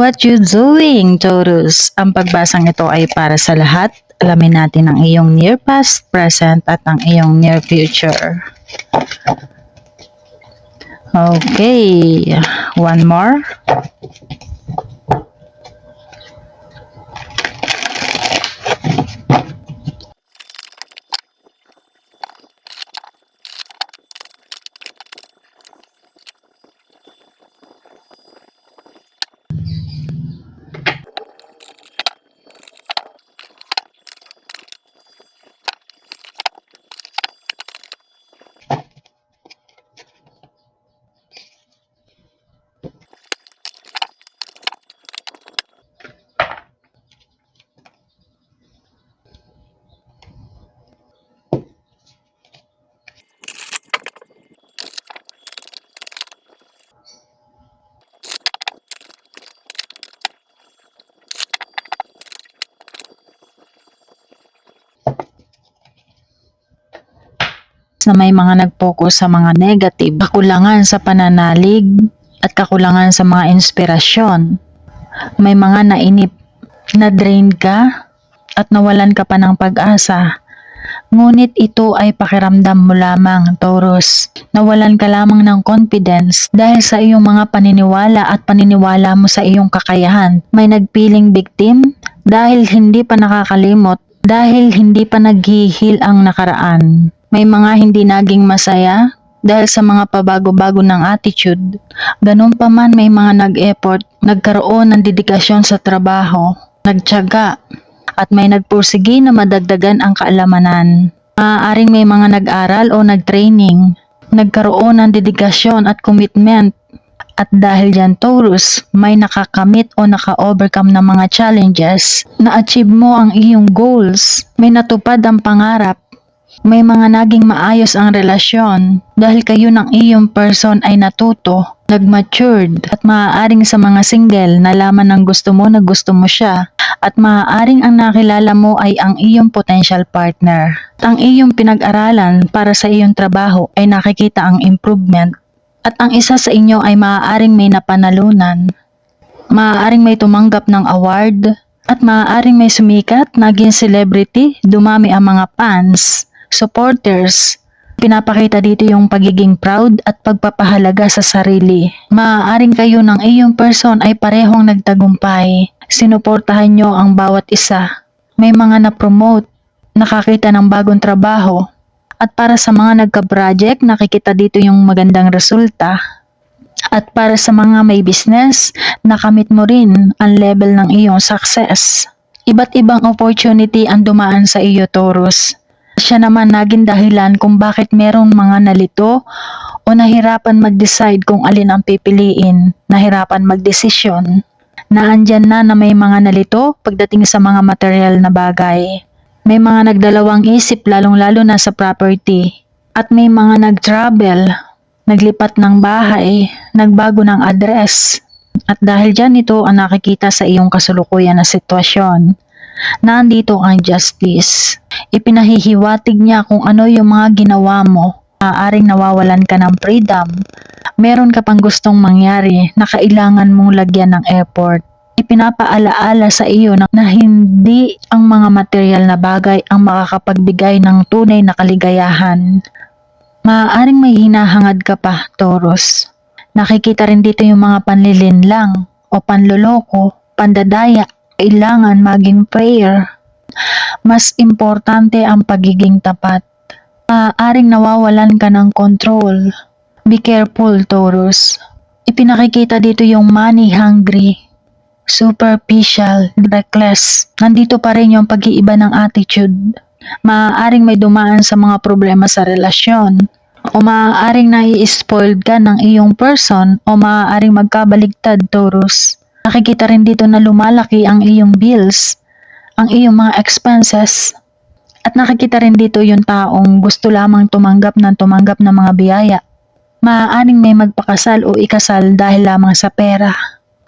What you doing, Taurus? Ang pagbasang ito ay para sa lahat. Alamin natin ang iyong near past, present, at ang iyong near future. Okay, one more. Na may mga nag-focus sa mga negative, kakulangan sa pananalig at kakulangan sa mga inspirasyon. May mga nainip, na-drain ka at nawalan ka pa ng pag-asa. Ngunit ito ay pakiramdam mo lamang, Taurus. Nawalan ka lamang ng confidence dahil sa iyong mga paniniwala at paniniwala mo sa iyong kakayahan. May nagpiling victim dahil hindi pa nakakalimot, dahil hindi pa naghihil ang nakaraan. May mga hindi naging masaya dahil sa mga pabago-bago ng attitude. Ganun pa man may mga nag-effort, nagkaroon ng dedikasyon sa trabaho, nagtyaga, at may nagpursigi na madagdagan ang kaalamanan. Maaaring may mga nag-aral o nag-training, nagkaroon ng dedikasyon at commitment. At dahil dyan Taurus, may nakakamit o naka-overcome ng mga challenges, na-achieve mo ang iyong goals, may natupad ang pangarap, may mga naging maayos ang relasyon dahil kayo ng iyong person ay natuto, nag-matured at maaaring sa mga single nalaman ng gusto mo na gusto mo siya at maaaring ang nakilala mo ay ang iyong potential partner. At ang iyong pinag-aralan para sa iyong trabaho ay nakikita ang improvement at ang isa sa inyo ay maaaring may napanalunan. Maaaring may tumanggap ng award at maaaring may sumikat, naging celebrity, dumami ang mga fans supporters, pinapakita dito yung pagiging proud at pagpapahalaga sa sarili. Maaaring kayo ng iyong person ay parehong nagtagumpay. Sinuportahan nyo ang bawat isa. May mga na-promote, nakakita ng bagong trabaho. At para sa mga nagka-project, nakikita dito yung magandang resulta. At para sa mga may business, nakamit mo rin ang level ng iyong success. Iba't ibang opportunity ang dumaan sa iyo, Taurus siya naman naging dahilan kung bakit merong mga nalito o nahirapan mag-decide kung alin ang pipiliin, nahirapan magdesisyon. Naandyan na na may mga nalito pagdating sa mga material na bagay. May mga nagdalawang isip lalong-lalo na sa property. At may mga nag-travel, naglipat ng bahay, nagbago ng address. At dahil dyan ito ang nakikita sa iyong kasulukuyan na sitwasyon nandito ang justice. Ipinahihiwatig niya kung ano yung mga ginawa mo. Maaaring nawawalan ka ng freedom. Meron ka pang gustong mangyari na kailangan mong lagyan ng effort. Ipinapaalaala sa iyo na, na hindi ang mga material na bagay ang makakapagbigay ng tunay na kaligayahan. Maaaring may hinahangad ka pa, Taurus. Nakikita rin dito yung mga panlilinlang o panloloko, pandadaya kailangan maging prayer. Mas importante ang pagiging tapat. Maaaring nawawalan ka ng control. Be careful, Taurus. Ipinakikita dito yung money hungry, superficial, reckless. Nandito pa rin yung pag-iiba ng attitude. Maaaring may dumaan sa mga problema sa relasyon. O maaaring nai-spoiled ka ng iyong person o maaaring magkabaligtad, Taurus. Nakikita rin dito na lumalaki ang iyong bills, ang iyong mga expenses, at nakikita rin dito yung taong gusto lamang tumanggap ng tumanggap ng mga biyaya. Maaaring may magpakasal o ikasal dahil lamang sa pera.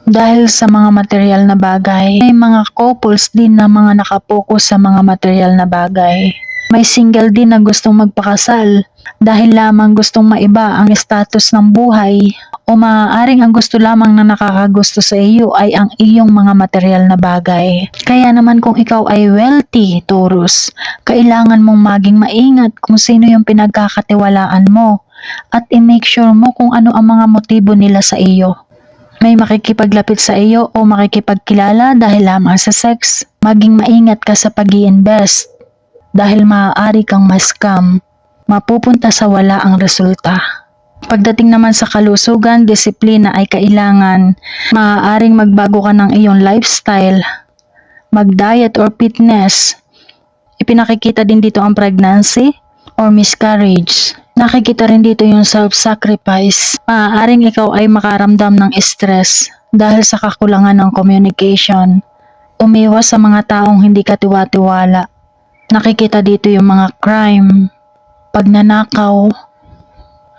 Dahil sa mga material na bagay, may mga couples din na mga nakapokus sa mga material na bagay. May single din na gustong magpakasal dahil lamang gustong maiba ang status ng buhay o maaaring ang gusto lamang na nakakagusto sa iyo ay ang iyong mga material na bagay. Kaya naman kung ikaw ay wealthy, Taurus, kailangan mong maging maingat kung sino yung pinagkakatiwalaan mo at i-make sure mo kung ano ang mga motibo nila sa iyo. May makikipaglapit sa iyo o makikipagkilala dahil lamang sa sex, maging maingat ka sa pag invest dahil maaari kang ma-scam, mapupunta sa wala ang resulta. Pagdating naman sa kalusugan, disiplina ay kailangan. Maaaring magbago ka ng iyong lifestyle, mag-diet or fitness. Ipinakikita din dito ang pregnancy or miscarriage. Nakikita rin dito yung self-sacrifice. Maaaring ikaw ay makaramdam ng stress dahil sa kakulangan ng communication. Umiwas sa mga taong hindi katiwa-tiwala. Nakikita dito yung mga crime, pagnanakaw,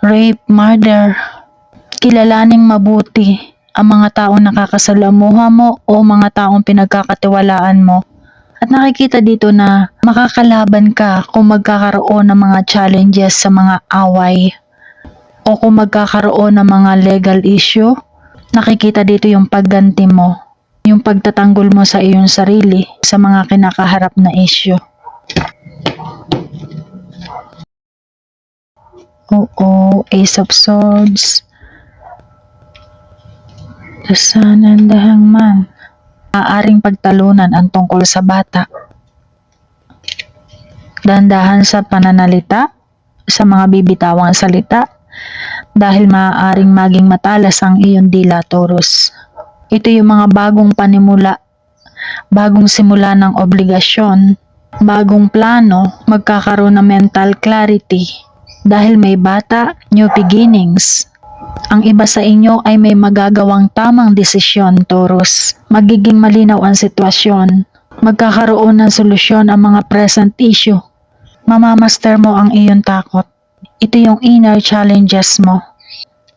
rape, murder. Kilalaning mabuti ang mga taong nakakasalamuha mo o mga taong pinagkakatiwalaan mo. At nakikita dito na makakalaban ka kung magkakaroon ng mga challenges sa mga away o kung magkakaroon ng mga legal issue. Nakikita dito yung pagganti mo, yung pagtatanggol mo sa iyong sarili sa mga kinakaharap na issue. Oo, Ace of Swords. And the Hangman. Maaaring pagtalunan ang tungkol sa bata. Dandahan sa pananalita, sa mga bibitawang salita, dahil maaaring maging matalas ang iyong dila, Taurus. Ito yung mga bagong panimula, bagong simula ng obligasyon, bagong plano, magkakaroon ng mental clarity, dahil may bata, new beginnings. Ang iba sa inyo ay may magagawang tamang desisyon, Taurus. Magiging malinaw ang sitwasyon. Magkakaroon ng solusyon ang mga present issue. Mamamaster mo ang iyong takot. Ito yung inner challenges mo.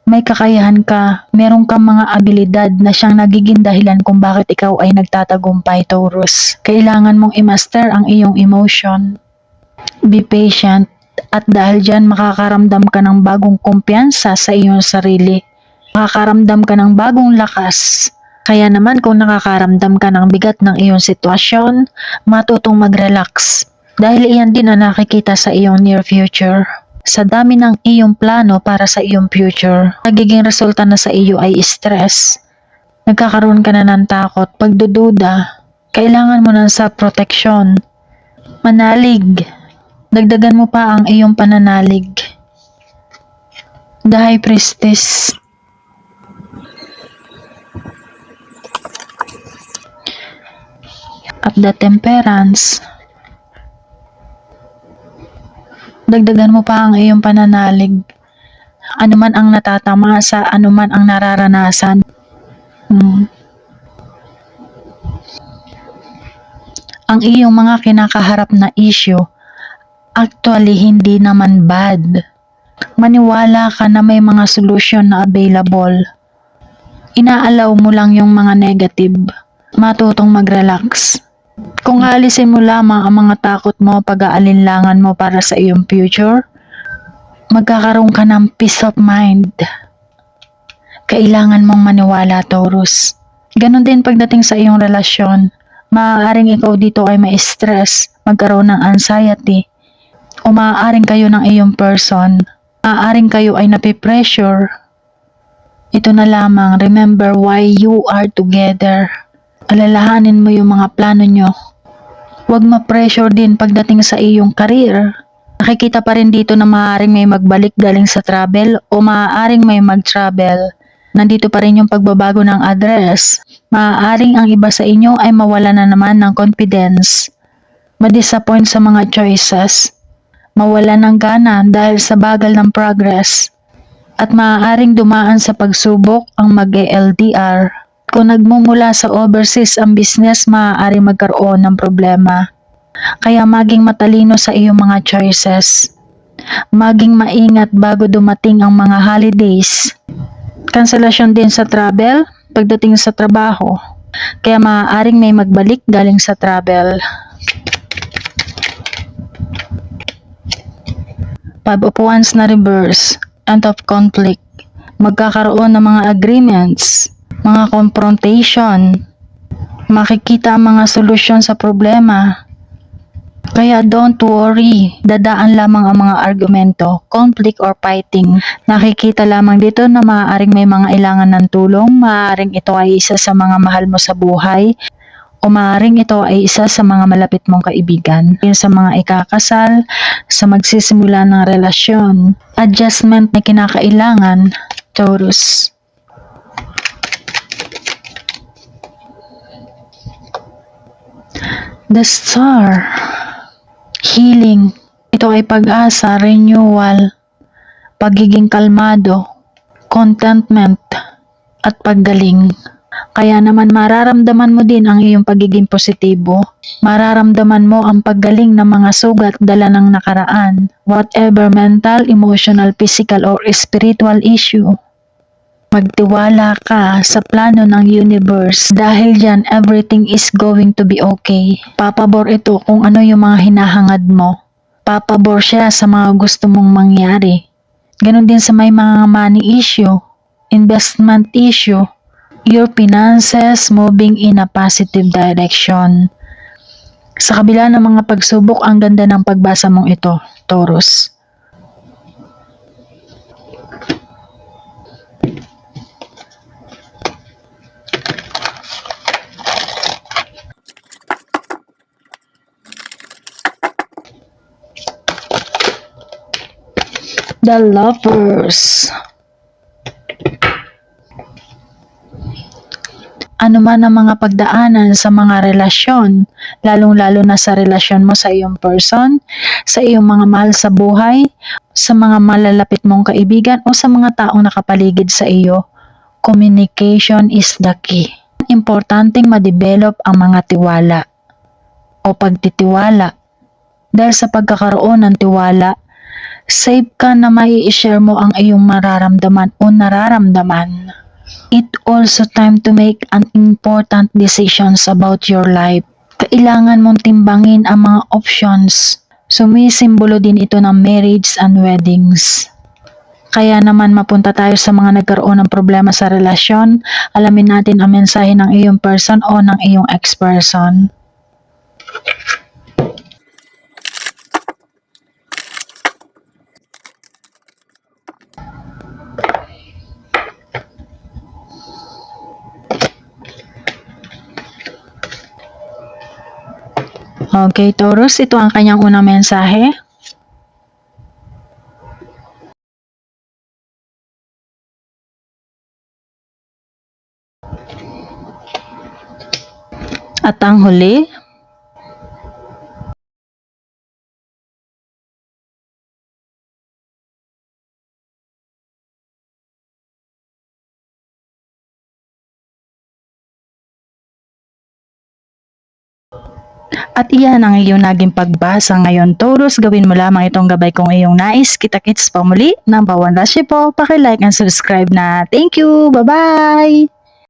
May kakayahan ka, meron kang mga abilidad na siyang nagiging dahilan kung bakit ikaw ay nagtatagumpay, Taurus. Kailangan mong i-master ang iyong emotion. Be patient at dahil dyan makakaramdam ka ng bagong kumpiyansa sa iyong sarili. Makakaramdam ka ng bagong lakas. Kaya naman kung nakakaramdam ka ng bigat ng iyong sitwasyon, matutong mag-relax. Dahil iyan din ang nakikita sa iyong near future. Sa dami ng iyong plano para sa iyong future, nagiging resulta na sa iyo ay stress. Nagkakaroon ka na ng takot, pagdududa. Kailangan mo ng sa proteksyon. Manalig, Dagdagan mo pa ang iyong pananalig. The High Priestess. At the Temperance. Dagdagan mo pa ang iyong pananalig. Ano man ang natatama sa ano man ang nararanasan. Hmm. Ang iyong mga kinakaharap na issue actually hindi naman bad. Maniwala ka na may mga solution na available. Inaalaw mo lang yung mga negative. Matutong mag-relax. Kung alisin mo lamang ang mga takot mo, pag-aalinlangan mo para sa iyong future, magkakaroon ka ng peace of mind. Kailangan mong maniwala, Taurus. Ganon din pagdating sa iyong relasyon. Maaaring ikaw dito ay may stress, magkaroon ng anxiety, o maaaring kayo ng iyong person, maaaring kayo ay napipressure. Ito na lamang, remember why you are together. Alalahanin mo yung mga plano nyo. Huwag ma-pressure din pagdating sa iyong career. Nakikita pa rin dito na maaaring may magbalik galing sa travel o maaaring may mag-travel. Nandito pa rin yung pagbabago ng address. Maaaring ang iba sa inyo ay mawala na naman ng confidence. Ma-disappoint sa mga choices mawala ng gana dahil sa bagal ng progress at maaaring dumaan sa pagsubok ang mag-LDR. Kung nagmumula sa overseas ang business, maaaring magkaroon ng problema. Kaya maging matalino sa iyong mga choices. Maging maingat bago dumating ang mga holidays. Kanselasyon din sa travel pagdating sa trabaho. Kaya maaaring may magbalik galing sa travel. Five of na reverse, end of conflict. Magkakaroon ng mga agreements, mga confrontation, makikita ang mga solusyon sa problema. Kaya don't worry, dadaan lamang ang mga argumento, conflict or fighting. Nakikita lamang dito na maaaring may mga ilangan ng tulong, maaaring ito ay isa sa mga mahal mo sa buhay, o maaaring ito ay isa sa mga malapit mong kaibigan. Sa mga ikakasal, sa magsisimula ng relasyon, adjustment na kinakailangan, Taurus. The Star Healing Ito ay pag-asa, renewal, pagiging kalmado, contentment, at paggaling. Kaya naman mararamdaman mo din ang iyong pagiging positibo. Mararamdaman mo ang paggaling ng mga sugat dala ng nakaraan. Whatever mental, emotional, physical, or spiritual issue. Magtiwala ka sa plano ng universe dahil dyan everything is going to be okay. Papabor ito kung ano yung mga hinahangad mo. Papabor siya sa mga gusto mong mangyari. Ganon din sa may mga money issue, investment issue, your finances moving in a positive direction. Sa kabila ng mga pagsubok, ang ganda ng pagbasa mong ito, Taurus. The Lovers ano man ang mga pagdaanan sa mga relasyon, lalong-lalo na sa relasyon mo sa iyong person, sa iyong mga mahal sa buhay, sa mga malalapit mong kaibigan o sa mga taong nakapaligid sa iyo, communication is the key. Importanteng ma-develop ang mga tiwala o pagtitiwala. Dahil sa pagkakaroon ng tiwala, safe ka na mai share mo ang iyong mararamdaman o nararamdaman. It also time to make an important decisions about your life. Kailangan mong timbangin ang mga options. Sumisimbolo din ito ng marriage and weddings. Kaya naman mapunta tayo sa mga nagkaroon ng problema sa relasyon, alamin natin ang mensahe ng iyong person o ng iyong ex-person. Okay, Taurus, ito ang kanyang unang mensahe. At ang huli, At iyan ang iyong naging pagbasa ngayon. Taurus, gawin mo lamang itong gabay kung iyong nais. Kita-kits pa muli. Number one, Rashi po. Pakilike and subscribe na. Thank you. Bye-bye!